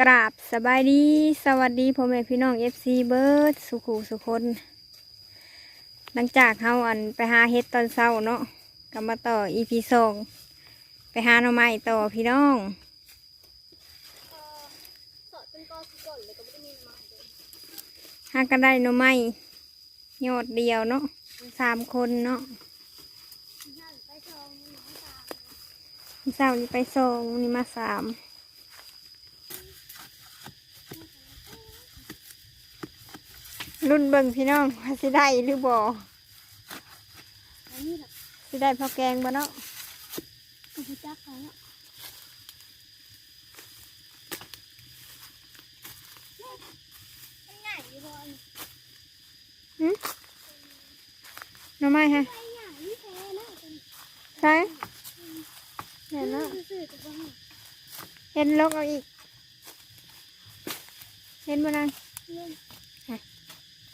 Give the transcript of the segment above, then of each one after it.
กราบสบายดี สวัสดีพ่อแม่พี่น้องเอฟซีเบิร์ดสุขูสุคน หลังจากเฮาอันไปหาเฮ็ดตอนเช้าเนาะก็มาต่ออีพีสองไปหาหน่อไม้ต่อพี่น้องสอดเป็นก้อนก่อนเลยก็ไม่ได้มีมาเลยหากันได้หน่อไม้ยอดเดียวเนาะสามคนเนาะนั่นไปชองมันหนองตาเช้านี้ไปสองนี่มาสาม รุ่นเบิ่งพี่น้องว่าสิได้หรือบ่อันนี้แหละสิได้พอแกงบ่เนาะอุปจักเขาเนี่ยมันใหญ่อยู่บนหึหน่อไม้ฮะไปใหญ่ที่แท้นะเป็นใช่เห็นแล้วซื่อๆกับบ้านเห็นลกเอาอีก เห็นบ่นางเนี่ย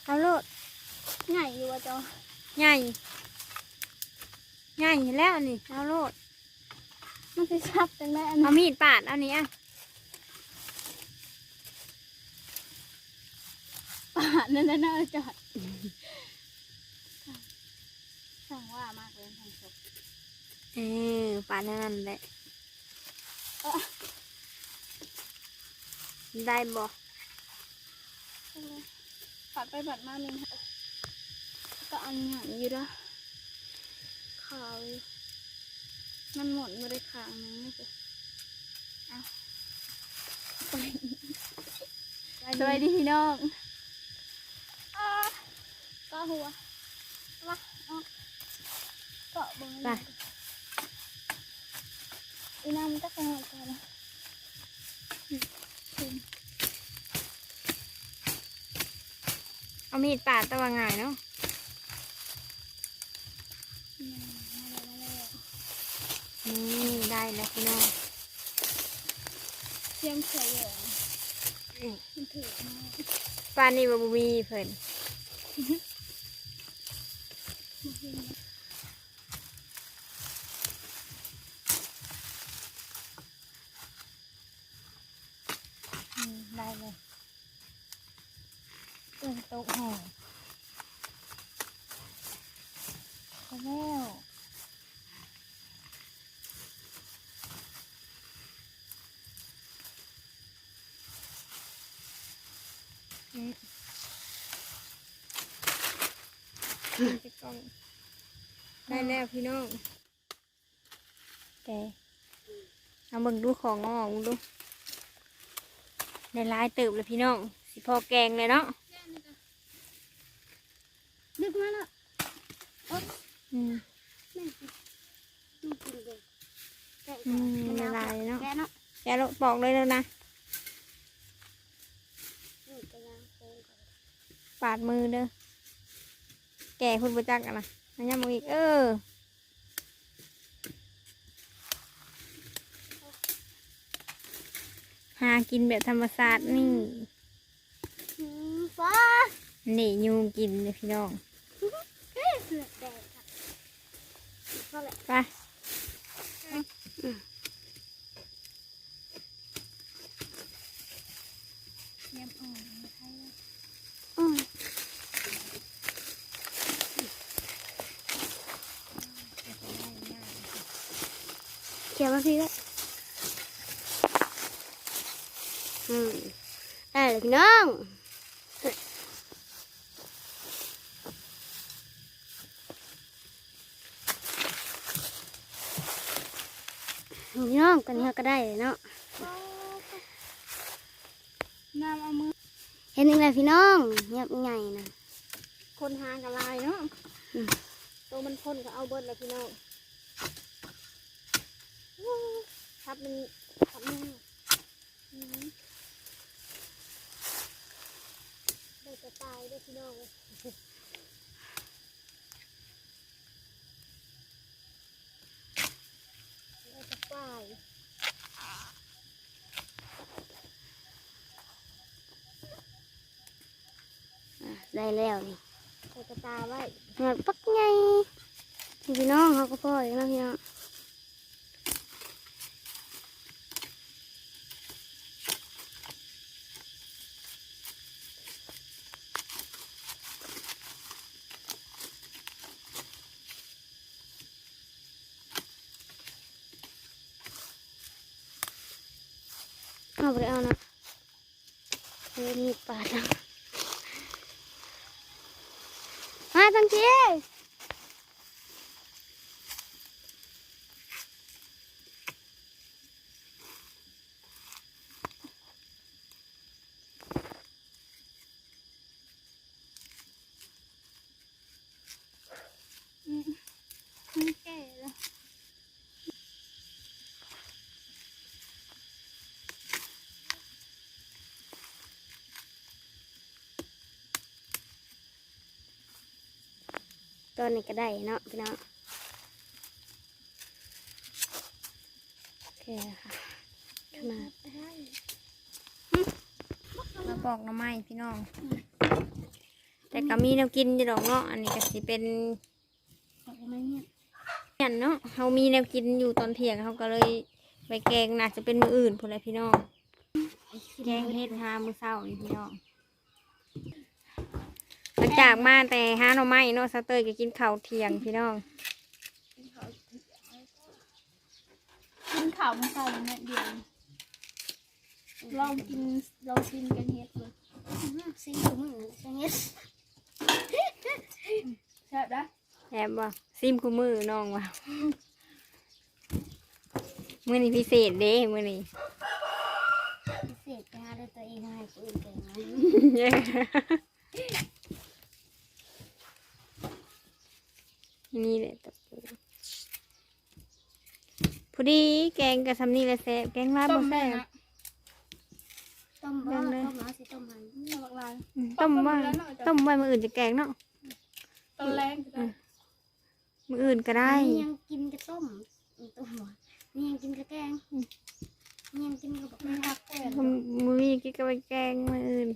เอาโลดใหญ่อยู่ว่ะจอใหญ่ใหญ่แล้วนี่เอาโลดมันจะชับเป็นแม่อันเอามีดปาดเอานี้อะป่านั่นน่ะน่าจอดสั่งว่ามากเลยทางศพเออปาดนั่นแหละได้บ่ ปัดไปปัดมามินก็อันหยังอยู่ละขาวอยู่มันหมดไม่ได้ขางนึงไม่ใช่เอาไปสวัสดีพี่น้องอ่าก็หัวมาเอาเกาะบนไปอีน้ำมันจะกระหน่ำกันนะ เอามีดปาดแตะว่าง่ายเนาะอืมมาแล้วมาแล้วนี่ได้แล้วพี่น้องเตรียมเฉยเหรอมันถือมาปานนี่บ่มีเพิ่นอืมได้เลยเออโต๊ะแห่ไปแล้วอืม จะกล้อง ได้แล้วพี่น้องแกเอาเบิ่งดูของงอกมึงดูได้หลายเติบเลยพี่น้อง สิพอแกงเลยเนาะดึกมาแล้วอืมแม่ดูกินเลยแกะอืมแกะละลายเนาะแกะเนาะแกะแล้วบอกเลยแล้วนะ นี่กระยางโค้งก่อน ปาดมือเด้อแกะคุณประจักกันนะอันนี้มึงอีกเออหากินแบบธรรมชาตินี่ฟ้านี่ยูกินเลยพี่น้องไปเยี่ยมอ่อนมาให้เลยอืมเขียนมาพี่ด้วยอืมได้เลยพี่น้องพี่น้องกันนี้ก็ได้เลยเนาะน้ำเอามือเห็นยังไงพี่น้องเงียบใหญ่นะคนหางกับลายเนาะอืมตัวมันพ่นก็เอาเบิดเลยพี่น้อง ทับมันทับมันได้จะตายได้พี่น้องได้จะตายอะได้แล้วนี่ใส่กระตาไว้หอดปักใหญ่พี่น้องเขาก็พ่ออีกแล้วพี่น้องาไปเอานะเฮ้ยมีดปาดังมาทังทีอืมไม่แก่แล้ว ตัวนี้ก็ได้เนาะพี่น้องโอเคค่ะขนาดมาปอกหน่อไม้พี่น้อง แต่ก็มีแนวกินอยู่ดอกเนาะอันนี้ก็สิเป็นออกมาเนี่ยเห็นเนาะเขามีแนวกินอยู่ตอนเที่ยงเขาก็เลยไปแกงน่าจะเป็นมืออื่นพูดเลยพี่น้องแกงเฮ็ดหามือเศร้านี่พี่น้อง หลังจากมาแต่ห้าหน่อไม้เนาะสเตอร์ก็กินข้าวเที่ยงพี่น้องกินข่าวมาใส่เนี่ยเดียวลองกินลองกินกันเฮ็ดเลยซีอิ๊วมึงกันเฮ็ดแซ่บนะแอบบ่ซิมคู่มือน้องว่ามือนี้พิเศษเด้มือนี้พิเศษไปหาด้วยตัวเองให้คนอื่นเก่งนะนี่แหละตะปูพอดีแกงกับซำนี่แหละแซ่บแกงลาบบ่แซ่บต้มบ้าต้มมาสิต้มหันต้มลายอืมต้มว่าต้มไว้มืออื่นจะแกงเนาะต้มแรงก็ได้มืออื่นก็ได้ นี่ยังกินกระต้มต้มหัวนี่ยังกินกระแกงนี่ยังกินกระบอกไม่รักแก่มือมีกินก็ไปแกงมืออื่น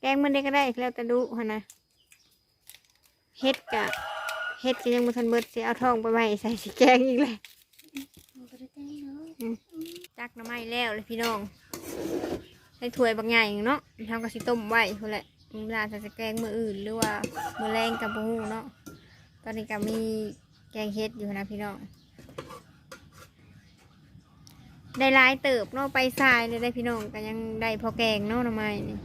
แกงมันได้ก็ได้แล้วแต่ดุหั่นนะเฮ็ดกะ เฮ็ดก็ยังบ่ทันเบิดสิเอาทองไปไว้ใส่สิแกงอีกเลยมันก็ได้แกงเนาะจักหน้ำไม้แล้วเลยพี่น้องในถ้วยบางใหญ่เนาะทำกะสิต้มไว้พุ่นแหละเวลาจะจะแกงมืออื่นหรือว่ามือแรงกับปูเนาะตอนนี้ก็มีแกงเฮ็ดอยู่นะพี่น้องได้หลายเติบเนาะไปทรายเลยได้พี่น้องก็ยังได้พอแกงเนาะหน้ำไม้นี่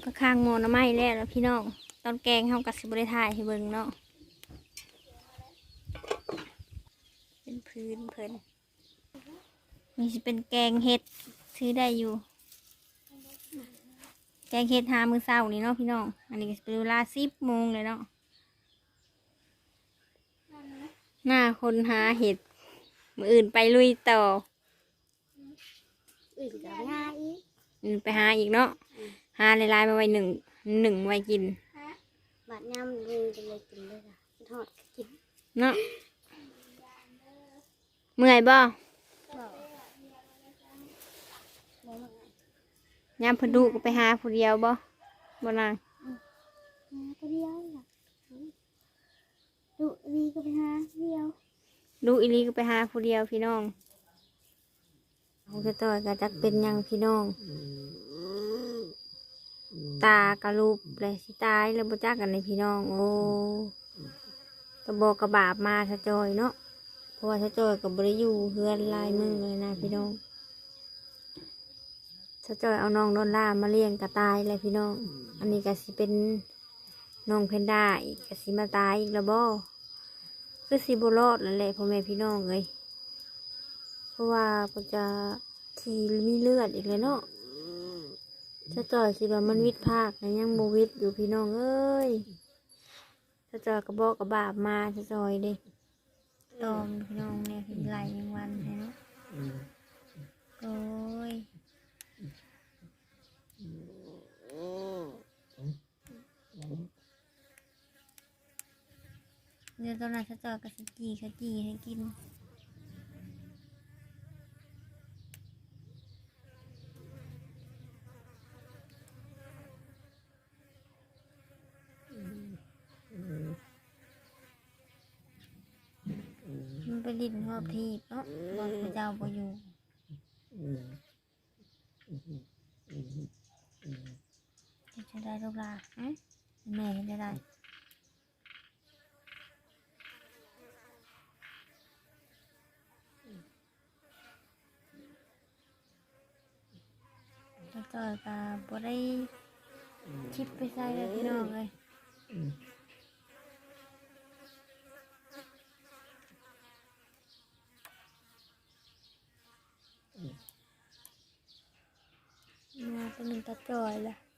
าก็ข้างหมอหน้ำไม้แล้วแล้วพี่น้องตอนแกงเขากับสิบได้ถ่ายให้เบิ่งเนาะเป็นพื้นเพิ่นมีสิเป็นแกงเห็ดซื้อได้อยู่ แกงเห็ดหามือเศร้านี่เนาะพี่น้อง อันนี้ก็สิเป็นเวลาสิบโมงเลยเนาะหน้าคนหาเห็ดมืออื่นไปลุยต่ออื่นก็ง่ายอีกอื่นไปหาอีกเนาะ หาลายๆมาไว้หนึ่งหนึ่งไว้กินบาดย่ำลุงจะเลยกินเลยค่ะทอดกินเนาะเมื่อยบ่บ่บ่ยามเพนดูก็ไปหาผู้เดียวบ่บ่นางมาตัวเดียวล่ะดุดีก็ไปหาเดียวดูอีหลีก็ไปหาผู้เดียวพี่น้องเขาจะต่อยก็จักเป็นหยังพี่น้อง ตากระลูบเลยสิตายแล้วบ่จักกันในพี่น้อง โอ้กระบอกกระบาบมาสะจอยเนาะเพราะว่าสะจอยกับบริยูเฮือนลายมือเลยนะพี่น้องสะจอยเอาน้องโดนล่ามาเลี้ยงกระตายเลยพี่น้อง อันนี้ก็สิเป็นน้องเพนด้าอีกก็สิมาตายอีกแล้วบ่คือสิบรอดแล้วแหละพ่อแม่พี่น้องเลยเพราะว่าก็จะทีมีเลือดอีกเลยเนาะ จะจอยสิว่ามันวิดภาคนะยังโมวิดอยู่พี่น้องเอ้ยจะจอยกระบอกกระบาบมาจะจอยเด็กลองพี่น้องเนี่ยพี่ไหลยังวันเลยเนาะโอ้ยเดี๋ยวตอนนั้นจะจอยกับสกีสกีให้กิน ดินรอบทีบเนาะบนพระเจ้าบ่อยู่เฮ็ดจะได้ลูกหลานหึแม่เฮ็ดจะได้แล้วก็กบุรีชิดไปใส่เลยพี่น้องเลย มาเ